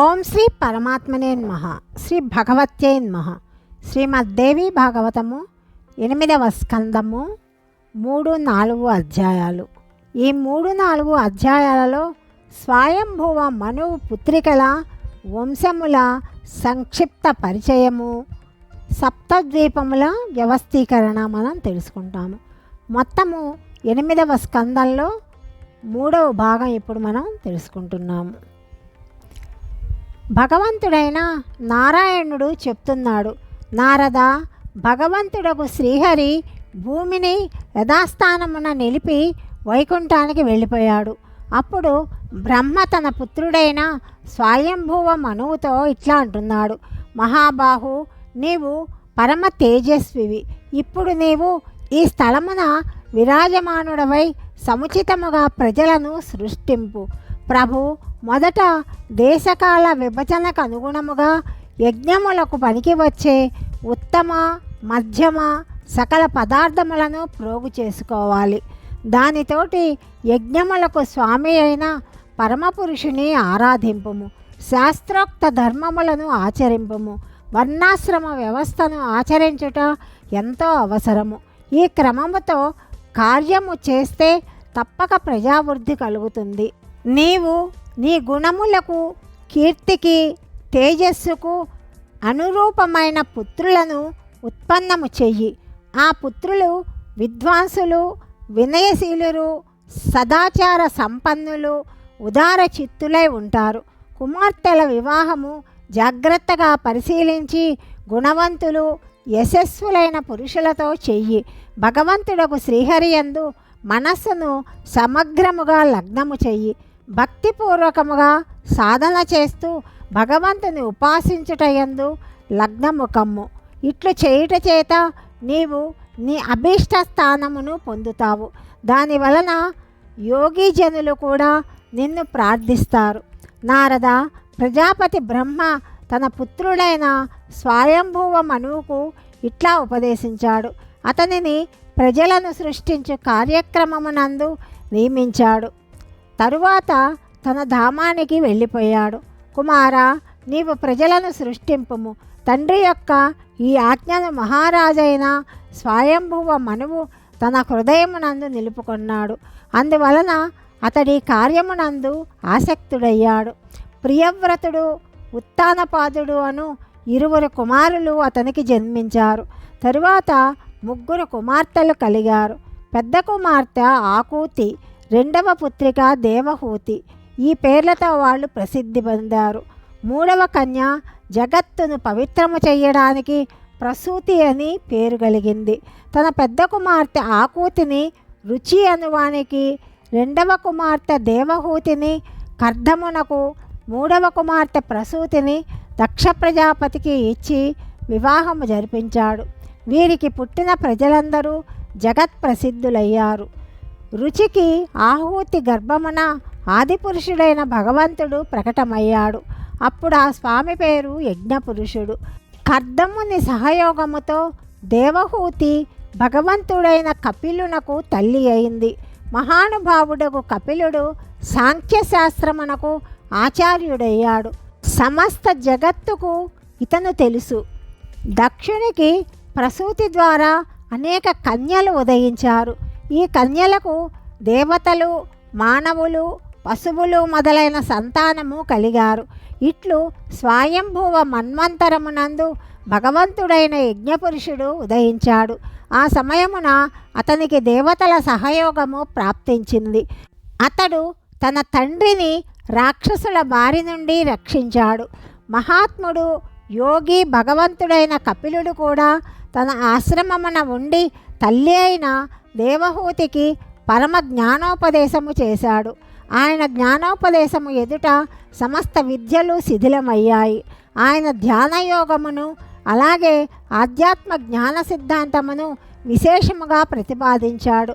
ఓం శ్రీ పరమాత్మనే నమః. శ్రీ భగవత్యై నమః. శ్రీమద్దేవి భాగవతము ఎనిమిదవ స్కందము మూడు నాలుగు అధ్యాయాలు. ఈ మూడు నాలుగు అధ్యాయాలలో స్వయంభువ మనువు పుత్రికల వంశముల సంక్షిప్త పరిచయము సప్తద్వీపముల వ్యవస్థీకరణ మనం తెలుసుకుంటాము. మొత్తము ఎనిమిదవ స్కందంలో మూడవ భాగం ఇప్పుడు మనం తెలుసుకుంటున్నాము. భగవంతుడైన నారాయణుడు చెప్తున్నాడు. నారద భగవంతుడకు శ్రీహరి భూమిని యథాస్థానమున నిలిపి వైకుంఠానికి వెళ్ళిపోయాడు. అప్పుడు బ్రహ్మ తన పుత్రుడైన స్వయంభువ మనువుతో ఇట్లా అంటున్నాడు. మహాబాహు నీవు పరమ తేజస్వివి. ఇప్పుడు నీవు ఈ స్థలమున విరాజమానుడవై సముచితముగా ప్రజలను సృష్టింపు. ప్రభు మొదట దేశకాల విభజనకు అనుగుణముగా యజ్ఞములకు పనికి వచ్చే ఉత్తమ మధ్యమ సకల పదార్థములను ప్రోగు చేసుకోవాలి. దానితోటి యజ్ఞములకు స్వామి అయిన పరమపురుషుని ఆరాధింపుము. శాస్త్రోక్త ధర్మములను ఆచరింపుము. వర్ణాశ్రమ వ్యవస్థను ఆచరించుట ఎంతో అవసరము. ఈ క్రమముతో కార్యము చేస్తే తప్పక ప్రజావృద్ధి కలుగుతుంది. నీవు నీ గుణములకు కీర్తికి తేజస్సుకు అనురూపమైన పుత్రులను ఉత్పన్నము చెయ్యి. ఆ పుత్రులు విద్వాంసులు వినయశీలురు సదాచార సంపన్నులు ఉదార చిత్తులై ఉంటారు. కుమార్తెల వివాహము జాగ్రత్తగా పరిశీలించి గుణవంతులు యశస్సులైన పురుషులతో చెయ్యి. భగవంతుడకు శ్రీహరియందు మనస్సును సమగ్రముగా లగ్నము చెయ్యి. భక్తిపూర్వకముగా సాధన చేస్తూ భగవంతుని ఉపాసించుటయందు లగ్నము కమ్ము ఇట్లు చేయుట చేత నీవు నీ అభీష్ట స్థానమును పొందుతావు. దాని వలన యోగి జనులు కూడా నిన్ను ప్రార్థిస్తారు. నారద ప్రజాపతి బ్రహ్మ తన పుత్రుడైన స్వయంభూవ మనువుకు ఇట్లా ఉపదేశించాడు. అతనిని ప్రజలను సృష్టించు కార్యక్రమమునందు నియమించాడు. తరువాత తన ధామానికి వెళ్ళిపోయాడు. కుమారా నీవు ప్రజలను సృష్టింపుము. తండ్రి యొక్క ఈ ఆజ్ఞను మహారాజైన స్వయంభువ మనువు తన హృదయమునందు నిలుపుకున్నాడు. అందువలన అతడి కార్యమునందు ఆసక్తుడయ్యాడు. ప్రియవ్రతుడు ఉత్తానపాదుడు అను ఇరువురు కుమారులు అతనికి జన్మించారు. తరువాత ముగ్గురు కుమార్తెలు కలిగారు. పెద్ద కుమార్తె ఆకూతి రెండవ పుత్రిక దేవహూతి. ఈ పేర్లతో వాళ్ళు ప్రసిద్ధి పొందారు. మూడవ కన్య జగత్తును పవిత్రము చేయడానికి ప్రసూతి అని పేరు కలిగింది. తన పెద్ద కుమార్తె ఆకూతిని రుచి అనువానికి రెండవ కుమార్తె దేవహూతిని కర్ధమునకు మూడవ కుమార్తె ప్రసూతిని దక్ష ప్రజాపతికి ఇచ్చి వివాహము జరిపించాడు. వీరికి పుట్టిన ప్రజలందరూ జగత్ ప్రసిద్ధులయ్యారు రుచికి ఆహూతి గర్భమున ఆదిపురుషుడైన భగవంతుడు ప్రకటమయ్యాడు. అప్పుడు ఆ స్వామి పేరు యజ్ఞపురుషుడు. కర్దముని సహయోగముతో దేవహూతి భగవంతుడైన కపిలునకు తల్లి అయింది. మహానుభావుడకు కపిలుడు సాంఖ్యశాస్త్రమునకు ఆచార్యుడయ్యాడు. సమస్త జగత్తుకు ఇతను తెలుసు. దక్షునికి ప్రసూతి ద్వారా అనేక కన్యలు ఉదయించారు. ఈ కన్యలకు దేవతలు మానవులు పశువులు మొదలైన సంతానము కలిగారు. ఇట్లు స్వయంభూవ మన్వంతరమునందు భగవంతుడైన యజ్ఞపురుషుడు ఉదయించాడు. ఆ సమయమున అతనికి దేవతల సహయోగము ప్రాప్తించింది. అతడు తన తండ్రిని రాక్షసుల బారి నుండి రక్షించాడు. మహాత్ముడు యోగి భగవంతుడైన కపిలుడు కూడా తన ఆశ్రమమున ఉండి తల్లి అయిన దేవహూతికి పరమ జ్ఞానోపదేశము చేశాడు. ఆయన జ్ఞానోపదేశము ఎదుట సమస్త విద్యలు శిథిలమయ్యాయి. ఆయన ధ్యానయోగమును అలాగే ఆధ్యాత్మ జ్ఞాన సిద్ధాంతమును విశేషముగా ప్రతిపాదించాడు.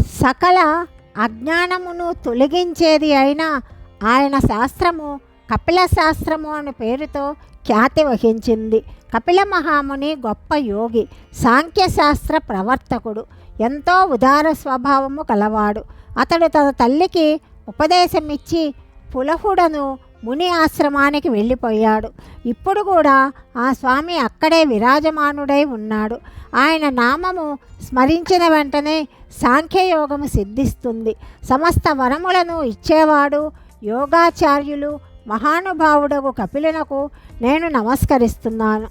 సకల అజ్ఞానమును తొలగించేది అయిన ఆయన శాస్త్రము కపిల శాస్త్రము అనే పేరుతో ఖ్యాతి వహించింది. కపిల మహాముని గొప్ప యోగి సాంఖ్యశాస్త్ర ప్రవర్తకుడు. ఎంతో ఉదార స్వభావము కలవాడు. అతడు తన తల్లికి ఉపదేశం ఇచ్చి పులహుడను ముని ఆశ్రమానికి వెళ్ళిపోయాడు. ఇప్పుడు కూడా ఆ స్వామి అక్కడే విరాజమానుడై ఉన్నాడు. ఆయన నామము స్మరించిన వెంటనే సాంఖ్యయోగము సిద్ధిస్తుంది. సమస్త వరములను ఇచ్చేవాడు యోగాచార్యులు మహానుభావుడకు కపిలునకు నేను నమస్కరిస్తున్నాను.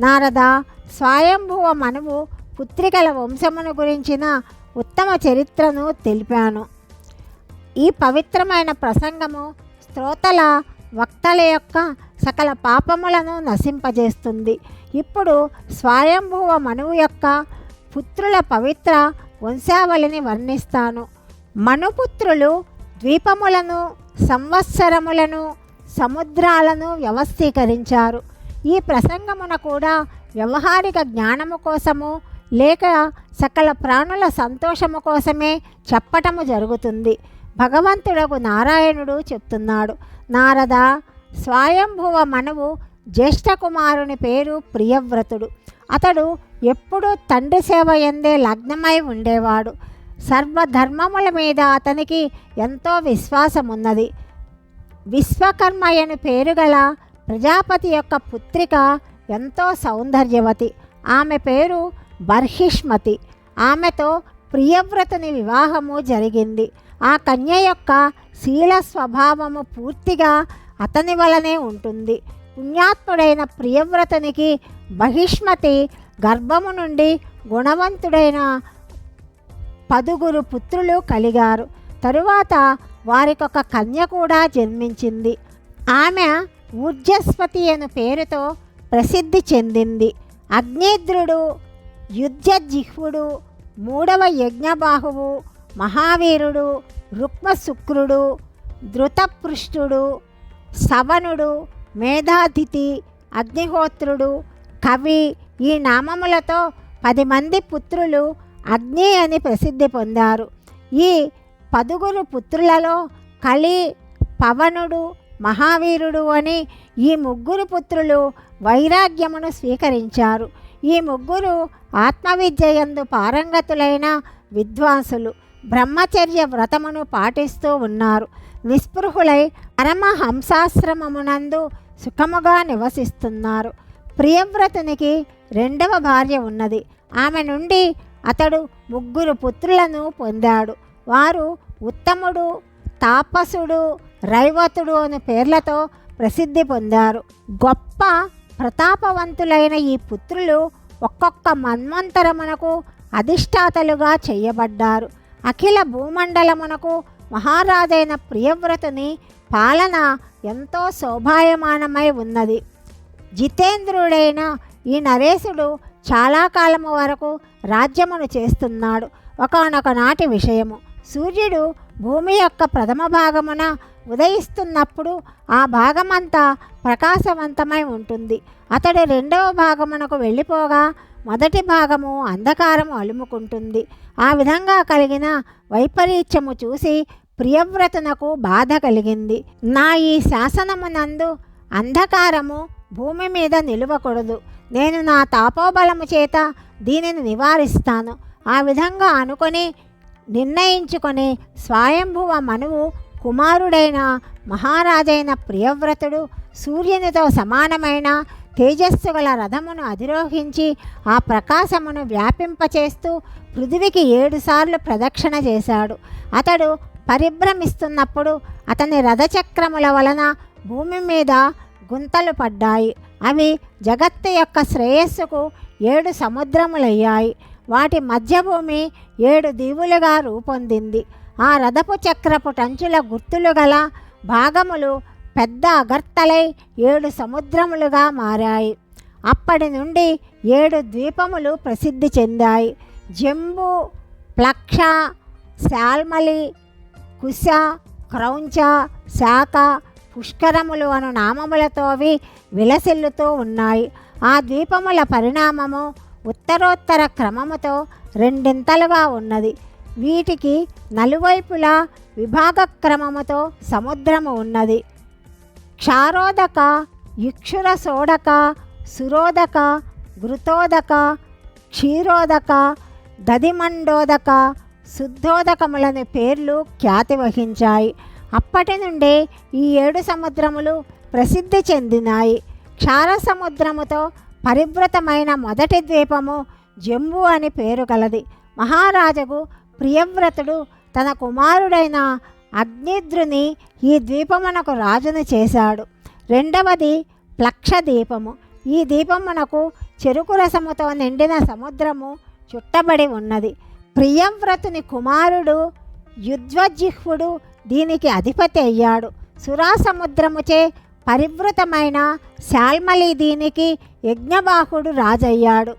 నారద స్వయంభువ మనువు పుత్రికల వంశమును గురించిన ఉత్తమ చరిత్రను తెలిపాను. ఈ పవిత్రమైన ప్రసంగము శ్రోతల వక్తల యొక్క సకల పాపములను నశింపజేస్తుంది. ఇప్పుడు స్వయంభువ మనువు యొక్క పుత్రుల పవిత్ర వంశావళిని వర్ణిస్తాను. మనుపుత్రులు ద్వీపములను సంవత్సరములను సముద్రాలను వ్యవస్థీకరించారు. ఈ ప్రసంగమున కూడా వ్యవహారిక జ్ఞానము కోసము లేక సకల ప్రాణుల సంతోషము కోసమే చెప్పటము జరుగుతుంది. భగవంతుడకు నారాయణుడు చెప్తున్నాడు. నారద స్వయంభువ మనవు జ్యేష్ఠ కుమారుని పేరు ప్రియవ్రతుడు. అతడు ఎప్పుడూ తండ్రి సేవ ఎందే లగ్నమై ఉండేవాడు. సర్వధర్మముల మీద అతనికి ఎంతో విశ్వాసం ఉన్నది విశ్వకర్మయను పేరు గల ప్రజాపతి యొక్క పుత్రిక ఎంతో సౌందర్యవతి. ఆమె పేరు బర్హిష్మతి. ఆమెతో ప్రియవ్రతుని వివాహము జరిగింది. ఆ కన్య యొక్క శీల స్వభావము పూర్తిగా అతని వలనే ఉంటుంది. పుణ్యాత్ముడైన ప్రియవ్రతునికి బహిష్మతి గర్భము నుండి గుణవంతుడైన పదుగురు పుత్రులు కలిగారు. తరువాత వారికొక కన్య కూడా జన్మించింది. ఆమె ఊర్జస్వతి అను పేరుతో ప్రసిద్ధి చెందింది. అగ్నేద్రుడు యుద్ధజిహ్వుడు మూడవ యజ్ఞబాహువు మహావీరుడు రుక్మశుక్రుడు ధృతపృష్ఠుడు సవనుడు మేధాతిథి అగ్నిహోత్రుడు కవి. ఈ నామములతో పది మంది పుత్రులు అగ్ని అని ప్రసిద్ధి పొందారు. ఈ పదుగురు పుత్రులలో కలి పవనుడు మహావీరుడు అని ఈ ముగ్గురు పుత్రులు వైరాగ్యమును స్వీకరించారు. ఈ ముగ్గురు ఆత్మవిద్యయందు పారంగతులైన విద్వాంసులు బ్రహ్మచర్య వ్రతమును పాటిస్తూ ఉన్నారు. నిస్పృహులై పరమహంసాశ్రమమునందు సుఖముగా నివసిస్తున్నారు. ప్రియవ్రతునికి రెండవ భార్య ఉన్నది. ఆమె నుండి అతడు ముగ్గురు పుత్రులను పొందాడు. వారు ఉత్తముడు తాపసుడు రైవతుడు అనే పేర్లతో ప్రసిద్ధి పొందారు. గొప్ప ప్రతాపవంతులైన ఈ పుత్రులు ఒక్కొక్క మన్వంతరమునకు అధిష్టాతలుగా చేయబడ్డారు. అఖిల భూమండలమునకు మహారాజైన ప్రియవ్రతుని పాలన ఎంతో శోభాయమానమై ఉన్నది. జితేంద్రుడైన ఈ నరేశుడు చాలా కాలము వరకు రాజ్యమును చేస్తున్నాడు. ఒకనొక నాటి విషయము. సూర్యుడు భూమి యొక్క ప్రథమ భాగమున ఉదయిస్తున్నప్పుడు ఆ భాగమంతా ప్రకాశవంతమై ఉంటుంది. అతడు రెండవ భాగమునకు వెళ్ళిపోగా మొదటి భాగము అంధకారము అలుముకుంటుంది. ఆ విధంగా కలిగిన వైపరీత్యము చూసి ప్రియవ్రతనకు బాధ కలిగింది. నా ఈ శాసనమునందు అంధకారము భూమి మీద నిలువకూడదు. నేను నా తాపోబలము చేత దీనిని నివారిస్తాను. ఆ విధంగా అనుకొని నిర్ణయించుకొని స్వయంభువ మనువు కుమారుడైన మహారాజైన ప్రియవ్రతుడు సూర్యునితో సమానమైన తేజస్సు గల రథమును అధిరోహించి ఆ ప్రకాశమును వ్యాపింపచేస్తూ పృథివికి ఏడుసార్లు ప్రదక్షిణ చేశాడు. అతడు పరిభ్రమిస్తున్నప్పుడు అతని రథచక్రముల వలన భూమి మీద గుంతలు పడ్డాయి. అవి జగత్తు యొక్క శ్రేయస్సుకు ఏడు సముద్రములయ్యాయి. వాటి మధ్యభూమి ఏడు దీవులుగా రూపొందింది. ఆ రథపు చక్రపు టంచుల గుర్తులు గల భాగములు పెద్ద అగర్తలై ఏడు సముద్రములుగా మారాయి. అప్పటి నుండి ఏడు ద్వీపములు ప్రసిద్ధి చెందాయి. జంబు ప్లక్ష శాల్మలి కుశ క్రౌంచ శాఖ పుష్కరములు అను నామములతో అవి విలసిల్లుతూ ఉన్నాయి. ఆ ద్వీపముల పరిణామము ఉత్తరోత్తర క్రమముతో రెండింతలుగా ఉన్నది. వీటికి నలువైపులా విభాగక్రమముతో సముద్రము ఉన్నది. క్షారోదక ఇక్షుర సోడక సురోదక ఘృతోదక క్షీరోదక దదిమండోదక శుద్ధోదకములని పేర్లు ఖ్యాతి వహించాయి. అప్పటి నుండే ఈ ఏడు సముద్రములు ప్రసిద్ధి చెందినాయి. క్షార సముద్రముతో పరివృతమైన మొదటి ద్వీపము జంబు అని పేరు కలది మహారాజుకు ప్రియవ్రతుడు తన కుమారుడైన అగ్నిద్రుని ఈ ద్వీపమునకు రాజును చేశాడు. రెండవది ప్లక్ష దీపము ఈ దీపమునకు చెరుకు రసముతో నిండిన సముద్రము చుట్టబడి ఉన్నది. ప్రియవ్రతుని కుమారుడు యుధ్వజిహ్వుడు దీనికి అధిపతి అయ్యాడు. సురాసముద్రముచే పరివృతమైన శాల్మలి దీనికి యజ్ఞబాహుడు రాజయ్యాడు.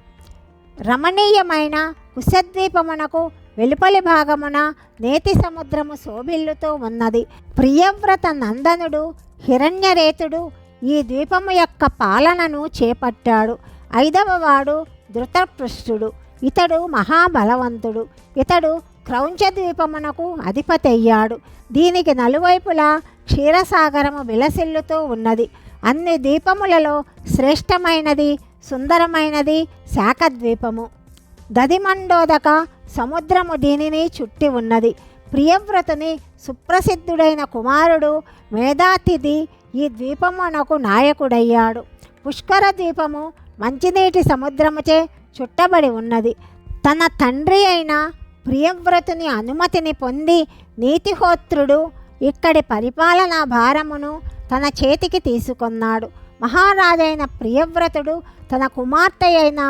రమణీయమైన కుశద్వీపమునకు వెలుపలి భాగమున నేతి సముద్రము శోభిల్లుతో ఉన్నది. ప్రియవ్రత నందనుడు హిరణ్యరేతుడు ఈ ద్వీపము యొక్క పాలనను చేపట్టాడు. ఐదవ వాడు ధృతపృష్ఠుడు ఇతడు మహాబలవంతుడు ఇతడు క్రౌంచ ద్వీపమునకు అధిపతి అయ్యాడు. దీనికి నలువైపులా క్షీరసాగరము విలసిల్లుతూ ఉన్నది. అన్ని ద్వీపములలో శ్రేష్టమైనది సుందరమైనది శాఖద్వీపము. దదిమండోదక సముద్రము దీనిని చుట్టి ఉన్నది. ప్రియవ్రతుని సుప్రసిద్ధుడైన కుమారుడు మేధాతిథి ఈ ద్వీపమునకు నాయకుడయ్యాడు. పుష్కర ద్వీపము మంచినీటి సముద్రముచే చుట్టబడి ఉన్నది. తన తండ్రి అయిన ప్రియవ్రతుని అనుమతిని పొంది నీతిహోత్రుడు ఇక్కడి పరిపాలనా భారమును తన చేతికి తీసుకున్నాడు. మహారాజైన ప్రియవ్రతుడు తన కుమార్తె అయిన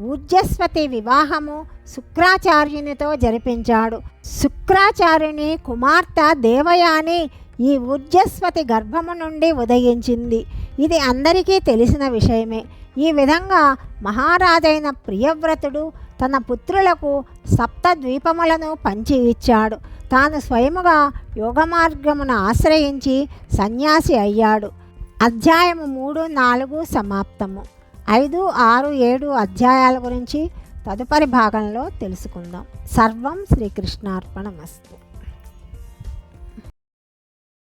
ఊర్జస్వతి వివాహము శుక్రాచార్యునితో జరిపించాడు. శుక్రాచార్యుని కుమార్తె దేవయాని ఈ ఊర్జస్వతి గర్భము నుండి ఉదయించింది. ఇది అందరికీ తెలిసిన విషయమే. ఈ విధంగా మహారాజైన ప్రియవ్రతుడు తన పుత్రులకు సప్త ద్వీపములను పంచి ఇచ్చాడు. తాను స్వయముగా యోగ మార్గమును ఆశ్రయించి సన్యాసి అయ్యాడు. అధ్యాయము మూడు నాలుగు సమాప్తము. ఐదు ఆరు ఏడు అధ్యాయాల గురించి తదుపరి భాగంలో తెలుసుకుందాం. సర్వం శ్రీకృష్ణార్పణమస్తు.